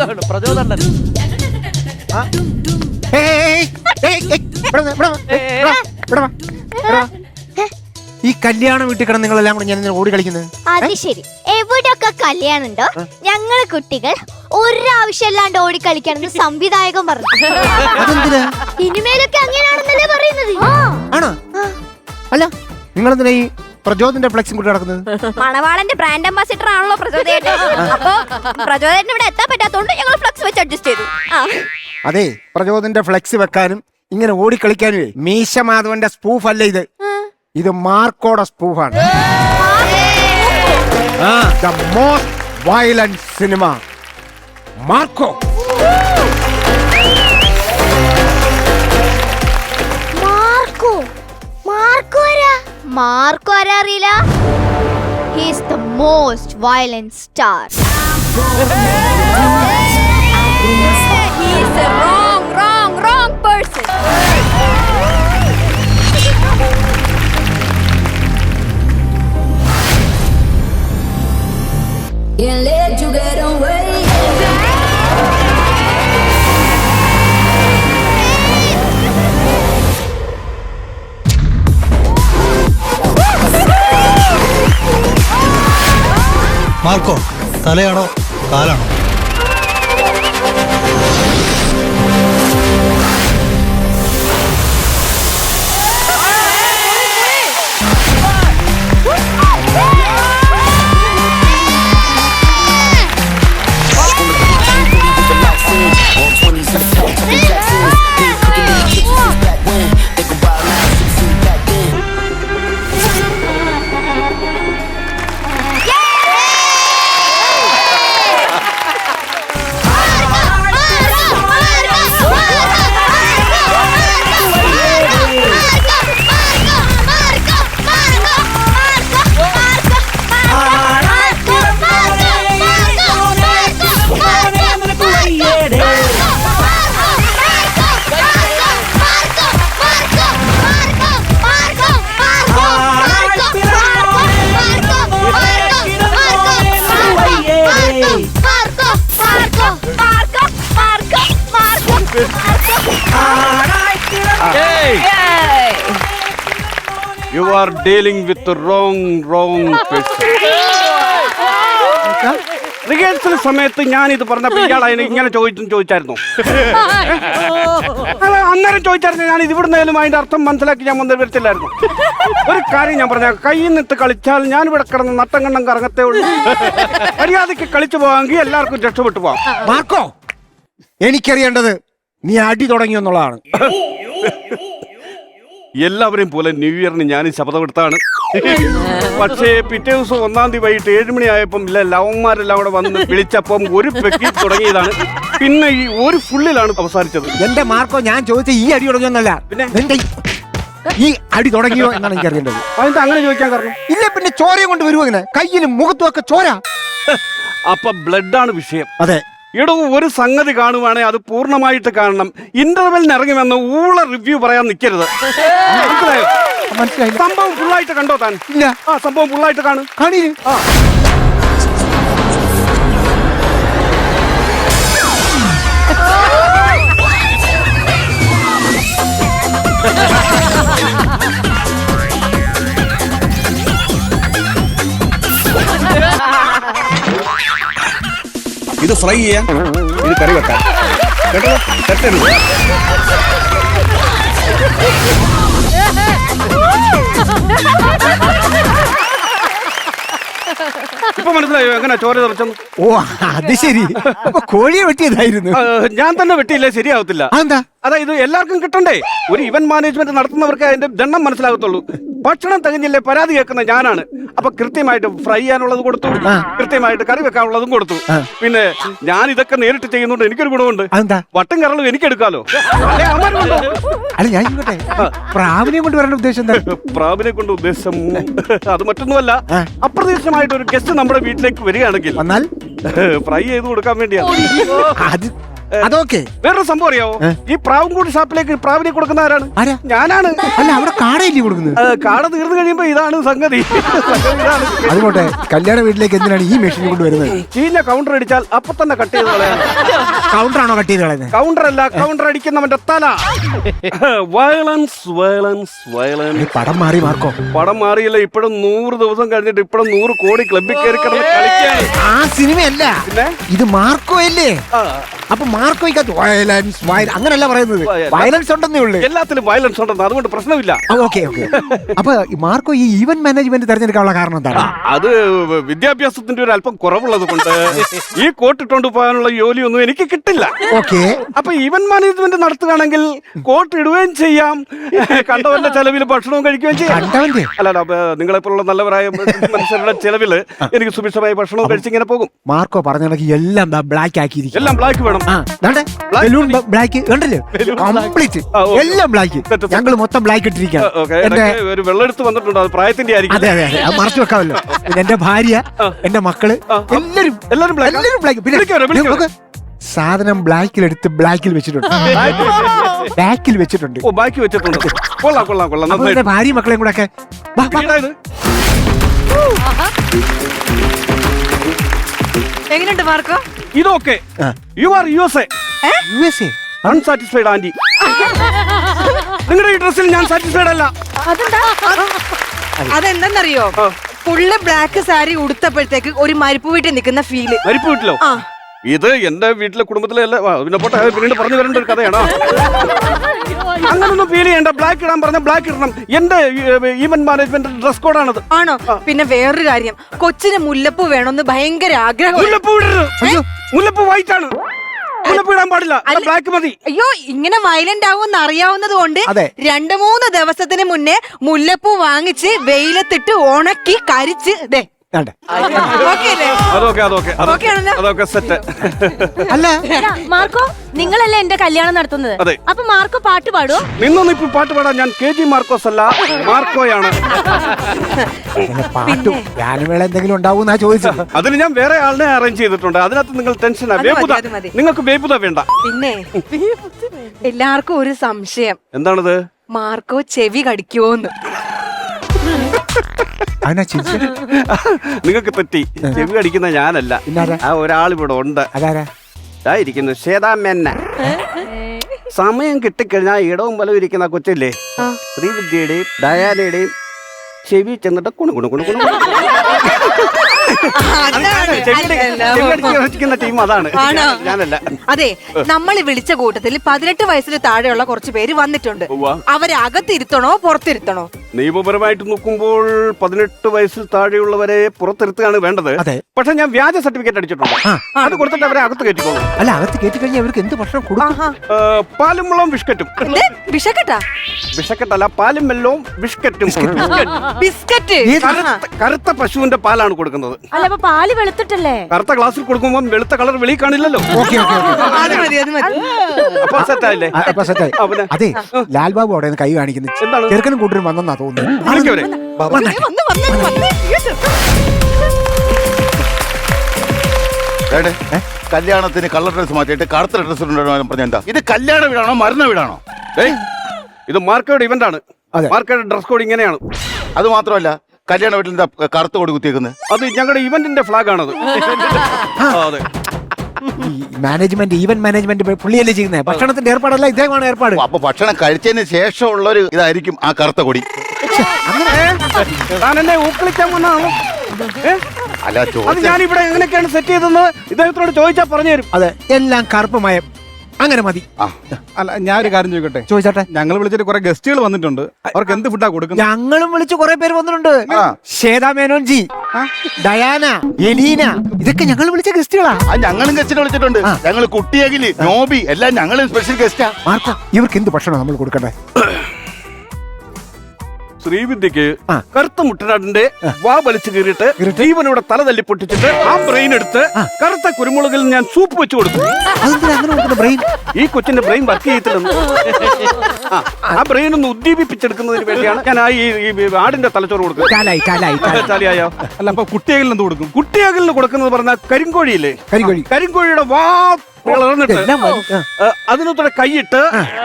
പ്രചോദനം പ്രചോദനം ഏയ്, ഏയ്, ഏയ്, ഏയ്, ഇവിടെ വന്ന്, ഇവിടെ വന്ന്, ഏയ്, ഏയ്. ഇവിടെ വാ, ഇവിടെ വാ, ഇവിടെ വാ. ഈ കല്യാണം വീട്ടിൽ കിടന്ന് നിങ്ങളെല്ലാം കൂടെ ഞാൻ ഓടി കളിക്കുന്നത്? അത് ശരി. എവിടെയൊക്കെ കല്യാണം ഉണ്ടോ? ഞങ്ങൾ കുട്ടികൾ ഒരാവശ്യമില്ലാണ്ട് ഓടി കളിക്കണമെന്ന് സംവിധായകൻ പറഞ്ഞു. അതെന്തിനാ? ഇനിമേലൊക്കെ അങ്ങനെയാണെന്നല്ലേ പറയുന്നത്. ആണോ? അല്ല നിങ്ങളെന്തിനാ ഈ പ്രചോദന്റെ ഫ്ലെക്സും കൂടി നടക്കുന്നത്? മണവാളന്റെ ബ്രാൻഡ് അംബാസിഡർ ആണല്ലോ പ്രചോദയേട്ടൻ അപ്പൊ പ്രചോദയേട്ടൻ ഇവിടെ എത്താൻ പറ്റാത്തോണ്ട് ഞങ്ങൾ ഫ്ലക്സ് വെച്ച് അഡ്ജസ്റ്റ് ചെയ്തു. ആ. അതെ പ്രചോദന്റെ ഫ്ലെക്സ് വെക്കാനും ഇങ്ങനെ ഓടിക്കളിക്കാനും മീശ മാധവന്റെ സ്പൂഫ് അല്ല ഇത്? ഇത് മാർക്കോടെ സ്പൂഫാണ് the most violent cinema Marco. Marco. Marco ആരാ? മാർക്കോ ആരാ അറിയില്ല he's the most violent star He's a wrong, wrong, wrong person. Can't let you get away. Marco തലയാണോ കാലാണോ? Are dealing with wrong wrong rehearsal സമയത്ത് ഞാൻ ഇത് പറഞ്ഞപ്പോ ഇയാൾ അതിന് ഇങ്ങനെ ചോദിച്ചു ചോദിച്ചായിരുന്നു. അന്നേരം ചോദിച്ചായിരുന്നു ഞാൻ ഇത് അതിന്റെ അർത്ഥം മനസ്സിലാക്കി ഞാൻ വന്നത് വരത്തില്ലായിരുന്നു ഒരു കാര്യം ഞാൻ പറഞ്ഞ കയ്യിൽ നിന്നിട്ട് കളിച്ചാൽ ഞാൻ ഇവിടെ കിടന്ന് നട്ടം കണ്ണം കറങ്ങത്തേ ഉള്ളൂ. മര്യാദയ്ക്ക് കളിച്ചു പോവാമെങ്കിൽ എല്ലാവർക്കും രക്ഷപ്പെട്ടു പോവാം മാർക്കോ എനിക്കറിയേണ്ടത് നീ അടി തുടങ്ങിയെന്നുള്ളതാണ് എല്ലാവരെയും പോലെ ന്യൂ ഇയറിന് ഞാൻ ശപഥമെടുത്താണ്. പക്ഷേ പിറ്റേ ദിവസം ഒന്നാം തീയതി വൈകിട്ട് ഏഴ് മണിയായപ്പം ഇല്ല ലവന്മാരെല്ലാം കൂടെ വന്ന് വിളിച്ചപ്പം ഒരു പെക്കി തുടങ്ങിയതാണ്. പിന്നെ ഈ ഒരു ഫുള്ളിലാണ് അവസാനിച്ചത്. എന്റെ മാർക്കോ ഞാൻ ചോദിച്ച ഈ അടി തുടങ്ങിയൊന്നല്ല. പിന്നെ? ഈ- ഈ അടി തുടങ്ങിയോ എന്നാണ് എനിക്ക് അറിയേണ്ടത് അതെന്താ അങ്ങനെ ചോദിക്കാൻ കാരണം? ഇല്ല പിന്നെ ചോരയും കൊണ്ട് വരുമോ ഇങ്ങനെ? കയ്യിലും മുഖത്തും ഒക്കെ ചോര. അപ്പൊ ബ്ലഡാണ് വിഷയം. അതെ. എടോ ഒരു സംഗതി കാണുവാണെങ്കിൽ അത് പൂർണമായിട്ട് കാണണം. ഇന്റർവെല്ലിന് ഇറങ്ങി വന്ന ഊള റിവ്യൂ പറയാൻ നിൽക്കരുത് മനസ്സിലായോ? സംഭവം ഫുള്ളായിട്ട് കണ്ടോ താൻ? ഇല്ല. ആ സംഭവം ഫുള്ളായിട്ട് കാണും. കാണീര് ഇത് ഫ്രൈ ചെയ്യാൻ ഇത് കറി വെക്കാൻ. കേട്ടോ? ഇപ്പൊ മനസ്സിലായോ? എങ്ങനെ ചോര തെറിച്ചെന്ന് ഓ അത് ശരി. അപ്പൊ കോഴിയെ വെട്ടിയതായിരുന്നു. ആ, ഞാൻ തന്നെ വെട്ടിയില്ലേ? ശരിയാവത്തില്ല. അതെന്താ? അതായത് എല്ലാവർക്കും കിട്ടണ്ടേ? ഒരു ഇവന്റ് മാനേജ്മെന്റ് നടത്തുന്നവർക്ക് അതിന്റെ ദണ്ണം മനസ്സിലാകത്തുള്ളൂ. ഭക്ഷണം തികഞ്ഞില്ലേ? പരാതി കേൾക്കുന്ന ഞാനാണ്. അപ്പൊ കൃത്യമായിട്ട് ഫ്രൈ ചെയ്യാനുള്ളത് കൊടുത്തു. കൃത്യമായിട്ട് കറി വെക്കാനുള്ളതും കൊടുത്തു. പിന്നെ ഞാൻ ഇതൊക്കെ നേരിട്ട് ചെയ്യുന്നോണ്ട്. എനിക്കൊരു ഗുണമുണ്ട്. വട്ടും കറളും എനിക്ക് എടുക്കാലോ. അല്ല ഞാൻ പ്രാവിനെ കൊണ്ട് വരേണ്ട ഉദ്ദേശം എന്താ? പ്രാവിനെ കൊണ്ട് ഉദ്ദേശം അത് മറ്റൊന്നുമല്ല. അപ്രതീക്ഷിതമായിട്ട് ഒരു ഗസ്റ്റ് നമ്മുടെ വീട്ടിലേക്ക് വരികയാണെങ്കിൽ ഫ്രൈ ചെയ്ത് കൊടുക്കാൻ വേണ്ടിയാണ് അതൊക്കെ. വേറൊരു സംഭവം അറിയാവോ? ഈ പ്രാവുംകൂടി ഷാപ്പിലേക്ക് പ്രാവിനെ കൊടുക്കുന്ന ആരാണ്? ഞാനാണ്. അല്ല അവിടെ കാടയില്ലേ കൊടുക്കുന്നത്? കാട തീർന്നു കഴിയുമ്പോ ഇതാണ് സംഗതി. അതുകൊണ്ട് കല്യാണ വീട്ടിലേക്ക് എന്തിനാണ് ഈ മെഷീൻ കൊണ്ടുവരുന്നത് ചീഞ്ഞ കൗണ്ടർ അടിച്ചാൽ അപ്പൊ തന്നെ കട്ട് ചെയ്ത് കൗണ്ടർ കൗണ്ടറാണോ കട്ട് ചെയ്ത് കളയുന്നത്? കൗണ്ടർ അല്ല കൗണ്ടർ അടിക്കുന്നവന്റെ തല. വയലൻസ് വയലൻസ് വയലൻസ് ഈ പടം മാറി മാർക്കോ. പടം മാറിയില്ല ഇപ്പോഴും നൂറ് ദിവസം കഴിഞ്ഞിട്ട് ഇപ്പോഴും നൂറ് കോടി ക്ലബിൽ കയറി കിടന്ന് കളിക്കാൻ. ആ സിനിമയല്ല. ഇത് മാർക്കോ അല്ലേ? അപ്പൊ മാർക്കോയ്ക്കകത്ത് വയലൻസ് അങ്ങനല്ല പറയുന്നത്. വയലൻസ് ഉണ്ടെന്നേ ഉള്ളൂ. എല്ലാത്തിലും വയലൻസ് ഉണ്ടെന്ന് അതുകൊണ്ട് പ്രശ്നമില്ല. ഓക്കെ ഓക്കെ അപ്പൊ മാർക്കോ ഈ ഇവന്റ് മാനേജ്മെന്റ് തെരഞ്ഞെടുക്കാനുള്ള കാരണം എന്താണ്? അത് വിദ്യാഭ്യാസത്തിന്റെ ഒരു അല്പം കുറവുള്ളത് കൊണ്ട് ഈ കോട്ടിട്ടോണ്ട് പോകാനുള്ള ജോലിയൊന്നും എനിക്ക് കിട്ടില്ല. ഓക്കെ അപ്പൊ ഇവന്റ് മാനേജ്മെന്റ് നടത്തുകയാണെങ്കിൽ കോട്ട് ഇടുകയും ചെയ്യാം. കണ്ടവന്റെ ചെലവിൽ ഭക്ഷണവും കഴിക്കുകയും ചെയ്യാം. അല്ല നിങ്ങളെപ്പോലുള്ള നല്ലവരായ മനുഷ്യരുടെ ചെലവിൽ എനിക്ക് സുഭിക്ഷമായ ഭക്ഷണവും കഴിച്ചിങ്ങനെ പോകും. മാർക്കോ പറഞ്ഞ എല്ലാം ബ്ലാക്ക് ആക്കിയിരിക്കും എല്ലാം ബ്ലാക്ക് വേണം. ആ, ദാണ്ടെ, ബലൂൺ ബ്ലാക്ക് കണ്ടില്ലേ? കംപ്ലീറ്റ് എല്ലാം ബ്ലാക്ക്. ഞങ്ങൾ മൊത്തം ബ്ലാക്ക് ഇട്ടിരിക്കാം എന്റെ ഒരു വെള്ളെടുത്ത് വന്നിട്ടുണ്ട്? അത് പ്രായത്തിന്റെ ആയിരിക്കും. അതെ അതെ അതെ. മറച്ചു വെക്കാമല്ലോ. എന്റെ ഭാര്യ എന്റെ മക്കൾ എല്ലാരും എല്ലാരും ബ്ലാക്ക് എല്ലാരും ബ്ലാക്ക് പിന്നെ സാധനം ബ്ലാക്കിൽ എടുത്ത് ബ്ലാക്കിൽ വെച്ചിട്ടുണ്ട്. ബാക്കിൽ വെച്ചിട്ടുണ്ട്. ഓ ബാക്കി വെച്ചിട്ടുണ്ട്. കൊള്ളാം കൊള്ളാം കൊള്ളാം. എന്റെ ഭാര്യയും മക്കളെയും കൂടെ ഒക്കെ. വാ, വാ. ഈടാ എങ്ങനെയുണ്ട് മാർക്കോ? ഇതൊക്കെ U R U S A USA. Unsatisfied aunty നിങ്ങളുടെ ഈ ഡ്രസ്സിൽ ഞാൻ സാറ്റിസ്ഫൈഡ് അല്ല. അതെന്തെന്നറിയോ? ആ. ഫുള്ള് ബ്ലാക്ക് സാരി ഉടുത്തപ്പോഴത്തേക്ക് ഒരു മരിപ്പ് വീട്ടിൽ നിൽക്കുന്ന ഫീൽ മരിപ്പ് വീട്ടിലോ? ആ. ഇത് എന്റെ വീട്ടിലെ കുടുംബത്തിലെ അല്ല. ആ, പിന്നെ പോട്ടെ അത് പിന്നീട് പറഞ്ഞു വരേണ്ട ഒരു കഥയാണോ. അങ്ങനൊന്നും ഫീൽ ചെയ്യണ്ട. ബ്ലാക്ക് ഇടാൻ പറഞ്ഞ ബ്ലാക്ക് ഇടണം. എന്റെ ഈവന്റ് മാനേജ്മെന്റ് ഡ്രസ് കോഡാണത് ആണോ? പിന്നെ വേറൊരു കാര്യം. കൊച്ചിന് മുല്ലപ്പൂ വേണമെന്ന് ഭയങ്കര ആഗ്രഹം. മുല്ലപ്പൂ ഇടരുത്. മുല്ലപ്പൂ വൈറ്റ് ആണ്. മുല്ലപ്പൂ ഇടാൻ പാടില്ല. അല്ല- ബ്ലാക്ക് മതി. അയ്യോ ഇങ്ങനെ വയലന്റ് ആവുമെന്ന് അറിയാവുന്നത് കൊണ്ട് അതെ. രണ്ടു മൂന്ന് ദിവസത്തിന് മുന്നേ മുല്ലപ്പൂ വാങ്ങിച്ച് വെയിലത്തിട്ട് ഉണക്കി കരിച്ച് ദേ അതൊക്കെ അതൊക്കെ അതൊക്കെ. സെറ്റ് അല്ല. മാർക്കോ നിങ്ങളല്ലേ എന്റെ കല്യാണം നടത്തുന്നത്? അതെ. അപ്പൊ മാർക്കോ പാട്ട് പാടുവോ? നിന്നൊന്നും ഇപ്പൊ പാട്ട് പാടാൻ ഞാൻ കെ ജി മാർക്കോസ് അല്ല മാർക്കോയാണ്. പാട്ട് ഗാനമേള എന്തെങ്കിലും ഉണ്ടാവും ചോദിച്ചത്. അതിന് ഞാൻ വേറെ ആളിനെ അറേഞ്ച് ചെയ്തിട്ടുണ്ട്. അതിനകത്ത് നിങ്ങൾ മതി. നിങ്ങൾക്ക് വേപ്പുത വേണ്ട. പിന്നെ എല്ലാവർക്കും ഒരു സംശയം. എന്താണത്? മാർക്കോ ചെവി കടിക്കുവോന്ന്. അതിനാ ചിരിച്ചത് നിങ്ങൾക്ക് പറ്റി. ചെവി അടിക്കുന്ന ഞാനല്ല. ആ ഒരാൾ ഇവിടെ ഉണ്ട്. അതാരാ? ഇതായിരിക്കുന്നു ശ്വേതാ മെന്ന സമയം കിട്ടിക്കഴിഞ്ഞാൽ ഇടവും വലവും ഇരിക്കുന്ന കൊച്ചല്ലേ? കൊച്ചില്ലേ ശ്രീവിദ്യയുടെയും ഡയാനയുടെയും ചെവി ചെന്നിട്ട് കുണു കുണു കുണു കുണു. ടീം അതാണ്. ഞാനല്ല. അതെ നമ്മൾ വിളിച്ച കൂട്ടത്തിൽ പതിനെട്ട് വയസ്സിന് താഴെയുള്ള കുറച്ച് പേര് വന്നിട്ടുണ്ട്. അവരെ അകത്തിരുത്തണോ പുറത്തിരുത്തണോ? നിയമപരമായിട്ട് നോക്കുമ്പോൾ പതിനെട്ട് വയസ്സിൽ താഴെയുള്ളവരെ പുറത്തിരുത്തുകയാണ് വേണ്ടത്. അതെ. പക്ഷെ ഞാൻ വ്യാജ സർട്ടിഫിക്കറ്റ് അടിച്ചിട്ടുണ്ട്. അത് കൊടുത്തിട്ട് അവരെ അകത്ത് കയറ്റിക്കോളൂ. അല്ല അകത്ത് കയറ്റി കഴിഞ്ഞാൽ അവർക്ക് എന്ത് ഭക്ഷണം കൊടുക്കും? പാലും വെള്ളവും ബിസ്ക്കറ്റും. ബിസ്ക്കറ്റാ ബിസ്ക്കറ്റല്ല പാലും വെള്ളവും ബിസ്ക്കറ്റും. ബിസ്ക്കറ്റ്. കറുത്ത കറുത്ത പശുവിന്റെ പാലാണ് കൊടുക്കുന്നത്. അല്ല അപ്പൊ പാൽ വെളുത്തിട്ടല്ലേ? കറുത്ത ഗ്ലാസ്സിൽ കൊടുക്കുമ്പോൾ വെളുത്ത കളർ വെളി കാണില്ലല്ലോ. Okay okay okay. അത് മതി അത് മതി. അപ്പൊ സെറ്റായില്ലേ? അപ്പൊ സെറ്റായി. ആ, പിന്നെ? അതെ ലാൽ ബാബു അവിടെ നിന്ന് കൈ കാണിക്കുന്നു. എന്താണ്? ചെറുക്കനും കൂട്ടരും വന്നെന്നാ തോന്നുന്നു വിളിക്കവരെ വന്നേ. വന്ന് വന്ന് വന്ന്. ഏടെ? കല്യാണത്തിന് കളർ ഡ്രസ് മാറ്റിയിട്ട് കറുത്ത ഡ്രസ് പറഞ്ഞ എന്താ? ഇത് കല്യാണ വീടാണോ മരണ വീടാണോ? ഏയ് ഇത് മാർക്കറ്റ് ഇവന്റ് ആണ്. അതെ. മാർക്കോയുടെ ഡ്രസ് കോഡ് ഇങ്ങനെയാണ്. അത് മാത്രമല്ല കല്യാണ വീട്ടിൽ എന്താ കറുത്ത കൊടി കുത്തിയേക്കുന്നത്? അത് ഞങ്ങളുടെ ഇവന്റിന്റെ ഫ്ലാഗ് ആണത് അതെ. ഈ മാനേജ്മെന്റ് ഈവന്റ് മാനേജ്മെന്റ് പുള്ളിയല്ലേ ചെയ്യുന്നത് ഭക്ഷണത്തിന്റെ ഏർപ്പാടല്ല ഇദ്ദേഹമാണ് ഏർപ്പാട്. അപ്പൊ ഭക്ഷണം കഴിച്ചതിന് ശേഷമുള്ള ഒരു ഇതായിരിക്കും ആ കറുത്ത കൊടി. താൻ എന്നെ ഊക്കളിക്കാൻ വന്നാണ് അല്ല അത് ഞാൻ ഇവിടെ എങ്ങനെയൊക്കെയാണ് സെറ്റ് ചെയ്തെന്ന് ഇദ്ദേഹത്തിനോട് ചോദിച്ചാൽ പറഞ്ഞു തരും അതെ എല്ലാം കറുപ്പമയം. അങ്ങനെ മതി. അല്ല ഞാൻ ഒരു കാര്യം ചോദിക്കട്ടെ? ചോദിച്ചാട്ടെ. ഞങ്ങൾ വിളിച്ചിട്ട് കുറെ ഗസ്റ്റുകൾ വന്നിട്ടുണ്ട്. അവർക്ക് എന്ത് ഫുഡാ കൊടുക്കുന്നത്? ഞങ്ങളും വിളിച്ച് കുറെ പേര് വന്നിട്ടുണ്ട്. ശ്വേതാ മേനോൻജി ഡയാന എലീന ഇതൊക്കെ ഞങ്ങൾ വിളിച്ച ഗസ്റ്റുകളാ. ഞങ്ങളും ഗസ്റ്റിനെ വിളിച്ചിട്ടുണ്ട്. ഞങ്ങൾ കുട്ടിയകിൽ നോബി എല്ലാം ഞങ്ങളും സ്പെഷ്യൽ ഗസ്റ്റാ മാർക്ക ഇവർക്ക് എന്ത് ഭക്ഷണം നമ്മൾ കൊടുക്കണ്ടേ? ശ്രീവിദ്യക്ക്. കറുത്ത മുട്ടനാടിന്റെ വാ വലിച്ചു കീറിയിട്ട് ജീവനോടെ തല തല്ലി പൊട്ടിച്ചിട്ട് ആ. ബ്രെയിൻ എടുത്ത് കറുത്ത കുരുമുളകിൽ ഞാൻ സൂപ്പ് വെച്ച് കൊടുത്തു. ബ്രെയിൻ ഈ കൊച്ചിന്റെ ബ്രെയിൻ വർക്ക് ചെയ്യത്തില്ലെന്ന്. ആ, ബ്രെയിൻ ഒന്ന് ഉദ്ദീപിപ്പിച്ചെടുക്കുന്നതിന് വേണ്ടിയാണ് ഞാൻ ആ ഈ ഈ ആടിന്റെ തലച്ചോറ് കൊടുക്കുന്നത്. കാലായി കാലായി കാലായി. ചാലിയായോ? അല്ല അപ്പൊ കുട്ടികളിൽ എന്ത് കൊടുക്കും? കുട്ടിയകലിന് കൊടുക്കുന്നത് പറഞ്ഞാൽ കരിങ്കോഴിയില്ലേ? കരിങ്കോഴി. കരിങ്കോഴിയുടെ വാ അതിനൊത്തോടെ എല്ലാം വലി- ആ. ഏ, അതിനകത്തൂടെ കൈയിട്ട്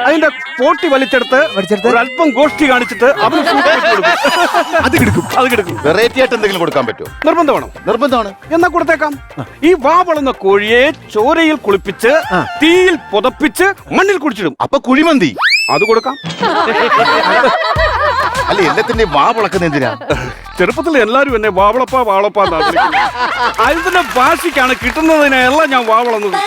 അതിന്റെ പോട്ടി വലിച്ചെടുത്ത് വലിച്ചെടുത്ത്? ഒരു അല്പം ഗോഷ്ടി കാണിച്ചിട്ട് അവന് കൊടുക്കും. അത് കിടക്കും. അത് കിടക്കും. വെറൈറ്റി ആയിട്ട് എന്തെങ്കിലും കൊടുക്കാൻ പറ്റുമോ? നിർബന്ധമാണോ? നിർബന്ധമാണ്. എന്നാ കൊടുത്തേക്കാം. ഈ വാ വളർന്ന കോഴിയെ ചോരയിൽ കുളിപ്പിച്ച് തീയിൽ പുതപ്പിച്ച് മണ്ണിൽ കുടിച്ചിടും അപ്പൊ കുഴിമന്തി. അത് കൊടുക്കാം. അല്ല എല്ലാത്തിന്റെ വാ വളക്കുന്ന എന്തിനാ? ചെറുപ്പത്തിൽ എല്ലാരും എന്നെ വാവളപ്പ വാവളപ്പ. അതിന്റെ ഭാഷയ്ക്കാണ് കിട്ടുന്നതിനെല്ലാം ഞാൻ വാവളന്നത്.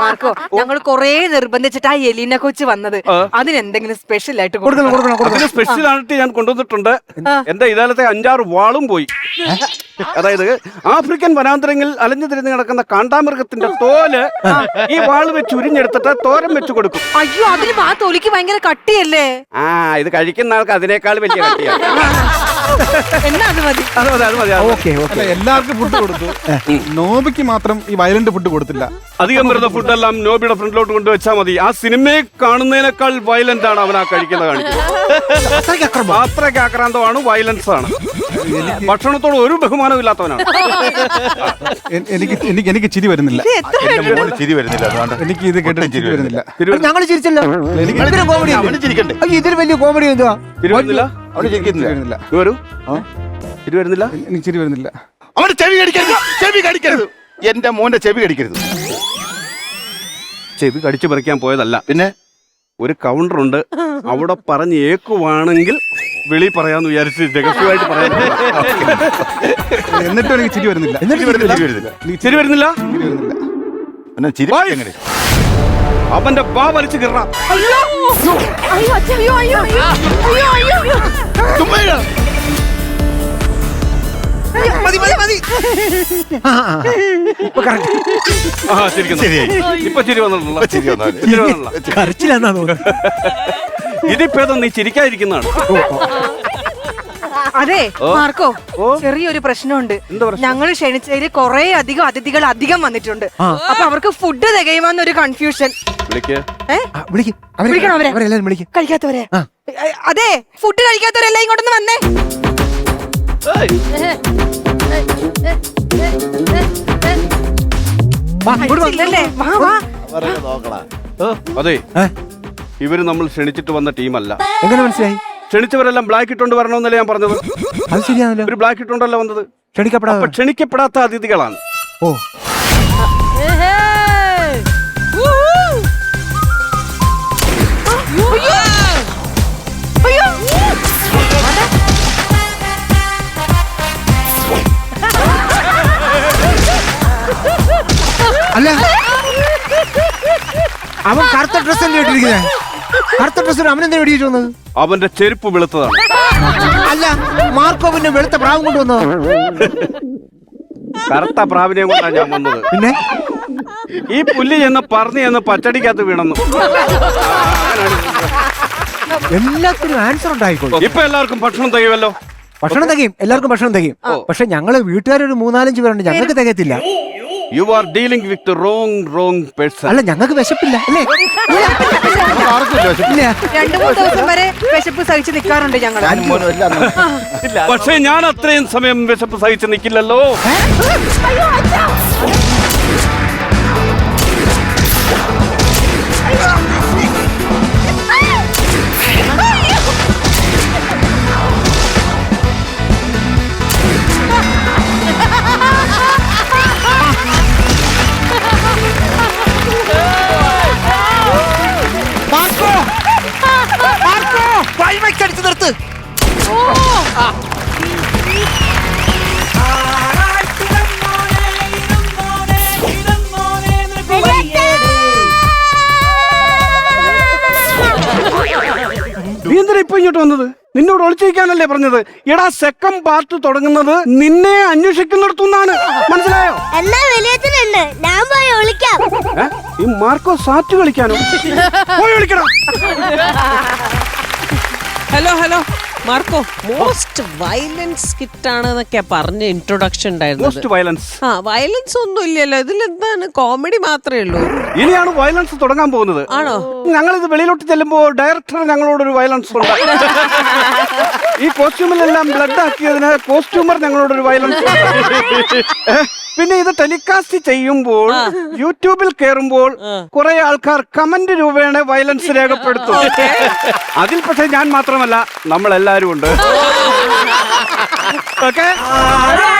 മാർക്കോ ഞങ്ങൾ കൊറേ നിർബന്ധിച്ചിട്ട് ആ എലീന കൊച്ച് വന്നത്. അതിനെന്തെങ്കിലും സ്പെഷ്യൽ ആയിട്ട് കൊടുക്കണം കൊടുക്കണം. കൊടുക്കണം സ്പെഷ്യൽ ആയിട്ട് ഞാൻ കൊണ്ടുവന്നിട്ടുണ്ട്. എന്റെ ഇതാലത്തെ അഞ്ചാറ് വാളും പോയി. അതായത് ആഫ്രിക്കൻ വനാന്തരങ്ങളിൽ അലഞ്ഞു തിരിഞ്ഞ് കിടക്കുന്ന കാണ്ടാമൃഗത്തിന്റെ തോൽ ഈ വാൾ വെച്ച് ഉരിഞ്ഞെടുത്തിട്ട് തോരൻ വെച്ച് കൊടുക്കും. അയ്യോ അതിന് ആ തൊലിക്ക് ഭയങ്കര കട്ടിയല്ലേ? ആ ഇത് കഴിക്കുന്ന ആൾക്ക് അതിനേക്കാൾ വലിയ കട്ടിയാണ്. എന്നാ അത് മതി? അത് മതി അത് മതി ഓക്കെ ഓക്കെ. അല്ല എല്ലാവർക്കും ഫുഡ് കൊടുത്തു. നോബിക്ക് മാത്രം ഈ വയലന്റ് ഫുഡ് കൊടുത്തില്ല. അധികം വരുന്ന ഫുഡെല്ലാം നോബിയുടെ ഫ്രണ്ടിലോട്ട് കൊണ്ടുവച്ചാൽ മതി. ആ സിനിമയെ കാണുന്നതിനേക്കാൾ വയലന്റ് ആണ് അവൻ ആ കഴിക്കുന്നത് കാണിക്കുന്നത്. അത്രയ്ക്ക് ആക്രാന്തമാണ് വയലൻസ് ആണ്. ഭക്ഷണത്തോട് ഒരു ബഹുമാനവും ഇല്ലാത്തവനാണ്. എനിക്ക് എനിക്ക് എനിക്ക് ചിരി വരുന്നില്ല. ചിരി വരുന്നില്ല എനിക്ക് ഇത് കേട്ടിട്ട് ചിരി വരുന്നില്ല. ഞങ്ങൾ ചിരിച്ചല്ലോ? ഇതിൽ വലിയ കോമഡി എന്തുവാ വരുന്നില്ല അവന് ചിരി ചിരിക്കുന്നില്ല. വരുന്നില്ല. ഇത് വരൂ. തിരി വരുന്നില്ല? എനിക്ക് ചിരി വരുന്നില്ല. അവന് ചെവി കടിക്കരുത്. ചെവി കടിക്കരുത്. എന്റെ മോന്റെ ചെവി കടിക്കരുത്. ചെവി കടിച്ചു പറിക്കാൻ പോയതല്ല. പിന്നെ? ഒരു കൗണ്ടർ ഉണ്ട്. അവിടെ പറഞ്ഞ് ഏക്കുവാണെങ്കിൽ വെളി പറയാന്ന് വിചാരിച്ച് രഹസ്യമായിട്ട് പറയാൻ എന്നിട്ടും എനിക്ക് ചിരി വരുന്നില്ല. ചിരി വരുന്നില്ല. ചിരി വരുന്നില്ല? ചിരി വരുന്നില്ല. അവന് ചിരി. എങ്ങനെ അവന്റെ വാ വലിച്ചു കയറാം. മതി മതി മതി. ആ, ചിരിക്കുന്നു ശരിയായി. ഇപ്പൊ ചിരി വന്നിട്ടുള്ള ചിരി ചിരി വന്നിട്ടുള്ള കരച്ചിലാന്നാ ഇതിപ്പേതം നീ ചിരിക്കാതിരിക്കുന്നതാണ്. അതെ മാർക്കോ ചെറിയൊരു പ്രശ്നമുണ്ട്? ഞങ്ങൾ ക്ഷണിച്ചതിൽ കൊറേ അധികം അതിഥികൾ അധികം വന്നിട്ടുണ്ട്. അപ്പൊ അവർക്ക് ഫുഡ് തികയുമെന്നൊരു കൺഫ്യൂഷൻ അവരെ വിളിക്കണം അവരെ. കഴിക്കാത്തവരെ. അതെ ഫുഡ് കഴിക്കാത്തവരെല്ലാം ഇങ്ങോട്ടൊന്ന് വന്നേ. അതെ ഇവർ നമ്മൾ ക്ഷണിച്ചിട്ട് വന്ന ടീമല്ല. എങ്ങനെ മനസ്സിലായി? ക്ഷണിച്ചവരെല്ലാം ബ്ലാക്ക് ഇട്ടുകൊണ്ട് വരണമെന്നല്ലേ ഞാൻ പറഞ്ഞത്? അത് ശരിയാണല്ലോ. ഒരു ബ്ലാക്ക് ഇട്ടുകൊണ്ടല്ല വന്നത്. ക്ഷണിക്കപ്പെടാതെ അപ്പൊ ക്ഷണിക്കപ്പെടാത്ത അതിഥികളാണ്. ഓ. അല്ല. അവൻ കറുത്ത ഡ്രസ് അല്ലേ ഇട്ടിരിക്കുന്നത് കറുത്ത ഡ്രസ് അവനെന്താ വെടിയിട്ട് വന്നത്? അവന്റെ ചെരുപ്പ് വെളുത്തതാണ്. അല്ല മാർക്കോ പിന്നെ വെളുത്ത പ്രാവും കൊണ്ടുവന്നത് കറുത്ത പ്രാവിനെയും കൊണ്ടാണ് ഞാൻ വന്നത്. പിന്നെ? ഈ പുല്ല് ചെന്ന് പറഞ്ഞു ചെന്ന് പച്ചടിക്കകത്ത് വീണെന്നു. എല്ലാത്തിനും ആൻസർ ഉണ്ടായിക്കോളും. ഇപ്പൊ എല്ലാവർക്കും ഭക്ഷണം തികയുമല്ലോ? ഭക്ഷണം തികയും എല്ലാവർക്കും ഭക്ഷണം തികയും. പക്ഷെ ഞങ്ങൾ വീട്ടുകാരൊരു മൂന്നാലഞ്ച് പേരുണ്ട് ഞങ്ങൾക്ക് തികയത്തില്ല. You are dealing with wrong wrong person അല്ല ഞങ്ങൾക്ക് വിശപ്പില്ല അല്ലേ? രണ്ടു മൂന്ന് ദിവസം വരെ വിശപ്പ് സഹിച്ച് നിൽക്കാറുണ്ട് ഞങ്ങൾ. പക്ഷേ ഞാൻ അത്രയും സമയം വിശപ്പ് സഹിച്ച് നിൽക്കില്ലല്ലോ നീ എന്തിനാ ഇപ്പൊ ഇങ്ങോട്ട് വന്നത്? നിന്നോട് ഒളിച്ചിരിക്കാനല്ലേ പറഞ്ഞത്? എടാ സെക്കൻഡ് പാർട്ട് തുടങ്ങുന്നത് നിന്നെ അന്വേഷിക്കുന്നിടത്തുനിന്നാണ് മനസ്സിലായോ? എന്നാ വലിയച്ഛനുണ്ട് ഞാൻ പോയി വിളിക്കാം ഈ മാർക്കോ സാറ്റ് കളിക്കാനോ? പോയി വിളിക്കണം hello hello. Marco most violence skit ആണ് എന്നൊക്കെ പറഞ്ഞ ഇൻട്രൊഡക്ഷൻ ഉണ്ടായിരുന്നത്. മോസ്റ്റ് വയലൻസ് ആ വയലൻസ് ഒന്നും ഇല്ലല്ലോ. ഇതിൽ എന്താണ് കോമഡി മാത്രമേ ഉള്ളൂ. ഇനിയാണ് വയലൻസ് തുടങ്ങാൻ പോകുന്നത്. ആണോ? ഞങ്ങൾ ഇത് വെളിയിലോട്ട് ചെല്ലുമ്പോ ഡയറക്ടർ ഞങ്ങളോട് ഒരു വയലൻസ് ഉണ്ട്. ഈ കോസ്റ്റ്യൂമിലെല്ലാം ബ്ലഡ് ആക്കിയതിന് കോസ്റ്റ്യൂമർ ഞങ്ങളോട് ഒരു വയലൻസ് പിന്നെ ഇത് ടെലികാസ്റ്റ് ചെയ്യുമ്പോൾ യൂട്യൂബിൽ കയറുമ്പോൾ കുറെ ആൾക്കാർ കമന്റ് രൂപേണ വയലൻസ് രേഖപ്പെടുത്തും. അതിൽ പക്ഷെ ഞാൻ മാത്രമല്ല നമ്മൾ എല്ലാരും ഉണ്ട് ഓക്കെ? ആടാ